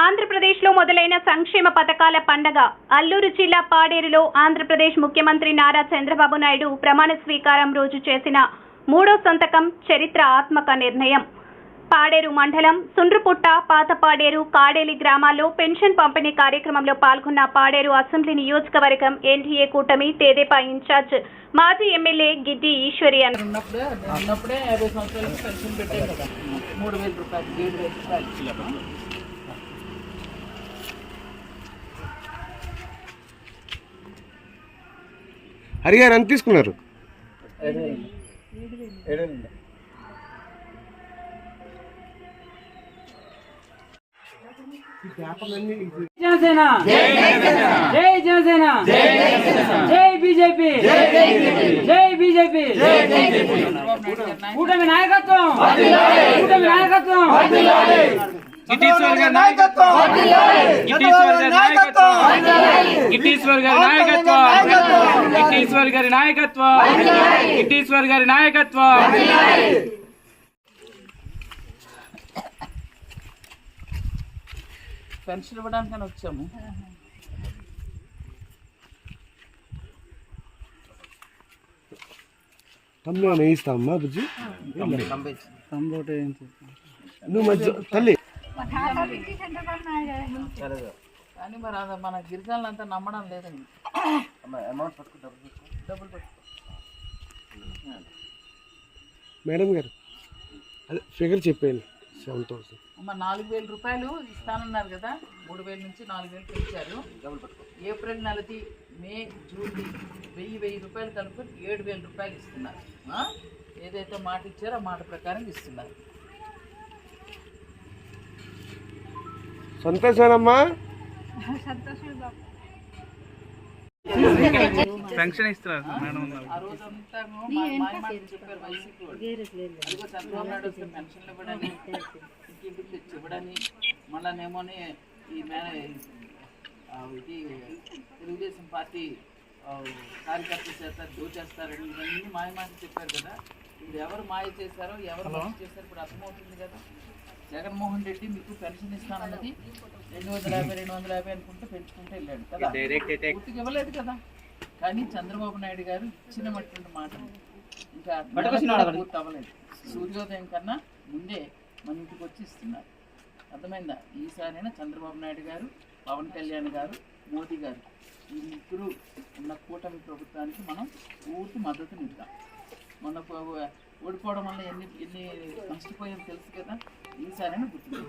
ఆంధ్రప్రదేశ్లో మొదలైన సంక్షేమ పథకాల పండగ అల్లూరు జిల్లా పాడేరులో ఆంధ్రప్రదేశ్ ముఖ్యమంత్రి నారా చంద్రబాబు నాయుడు ప్రమాణ స్వీకారం రోజు చేసిన మూడో సంతకం చరిత్ర ఆత్మక నిర్ణయం. పాడేరు మండలం సుండ్రుపుట్ట పాతపాడేరు కాడేలి గ్రామాల్లో పెన్షన్ పంపిణీ కార్యక్రమంలో పాల్గొన్న పాడేరు అసెంబ్లీ నియోజకవర్గం ఎన్డీఏ కూటమి తేదేపా ఇన్ఛార్జ్ మాజీ ఎమ్మెల్యే గిడ్డి ఈశ్వరి అన్నారు ఉన్నప్పుడే నేను ఉన్నప్పుడే యాభై సంవత్సరాలకి పెన్షన్ పెట్టాను కదా మూడు వేల రూపాయలు ఏడు వేల రూపాయలు హరి గారు ఎంత తీసుకున్నారు? జనసేన! జై జనసేన! జై బీజేపీ! జై బీజేపీ! కూటమి నాయకత్వం! కూటమి నాయకత్వం! గిట్టీశ్వర్ గారి నాయకత్వం! గారి నాయకత్వం! గారి నాయకత్వం! గిట్టీశ్వర్ గారి నాయకత్వం. గిట్టీశ్వర్ గారి నాయకత్వం. పెన్షన్ ఇవ్వడానికని వచ్చాము. తమ్ముడు బుజ్జి? నువ్వు మధ్య తల్లి. కానీ మరి అది మన గిరిజనులు అంతా నమ్మడం లేదండి. డబ్బులు పట్టుకో మేడం గారు అదే ఫిగర్ చెప్పాను సెవెన్ థౌసండ్. అమ్మ నాలుగు వేల రూపాయలు ఇస్తానన్నారు కదా మూడు వేల నుంచి నాలుగు వేలు పెంచారు ఏప్రిల్ నెలది మే జూన్ది వెయ్యి వెయ్యి రూపాయలు కలుపుకొని ఏడు వేల రూపాయలు ఇస్తున్నారు? ఏదైతే మాట ఇచ్చారో ఆ మాట ప్రకారం ఇస్తున్నారు. సంతోషానమ్మా పెన్షన్ ఇస్తున్నారు మేడం ఇవ్వడని మళ్ళానేమోని ఈ ఇది తెలుగుదేశం పార్టీ కార్యకర్తల చేత దోచేస్తారని ఇవన్నీ మాయమాట చెప్పారు కదా. ఇది ఎవరు మాయ చేశారో ఎవరు చేశారో ఇప్పుడు అర్థమవుతుంది కదా. జగన్మోహన్ రెడ్డి మీకు పెన్షన్ ఇస్తానన్నది రెండు వందల యాభై రెండు వందల యాభై అనుకుంటూ పెంచుకుంటూ వెళ్ళాడు కదా. ఇవ్వలేదు కదా. కానీ చంద్రబాబు నాయుడు గారు ఇచ్చినటువంటి మాట. ఇంకా పూర్తి అవ్వలేదు సూర్యోదయం కన్నా ముందే మన ఇంటికి వచ్చి ఇస్తున్నారు. అర్థమైందా? ఈసారైనా చంద్రబాబు నాయుడు గారు పవన్ కళ్యాణ్ గారు మోదీ గారు ఈ ముగ్గురు ఉన్న కూటమి ప్రభుత్వానికి మనం పూర్తి మద్దతునిద్దాం మొన్న ఓడిపోవడం వల్ల ఎన్ని ఎన్ని నష్టపోయాయో తెలుసు కదా? ఈసారైనా గుర్తు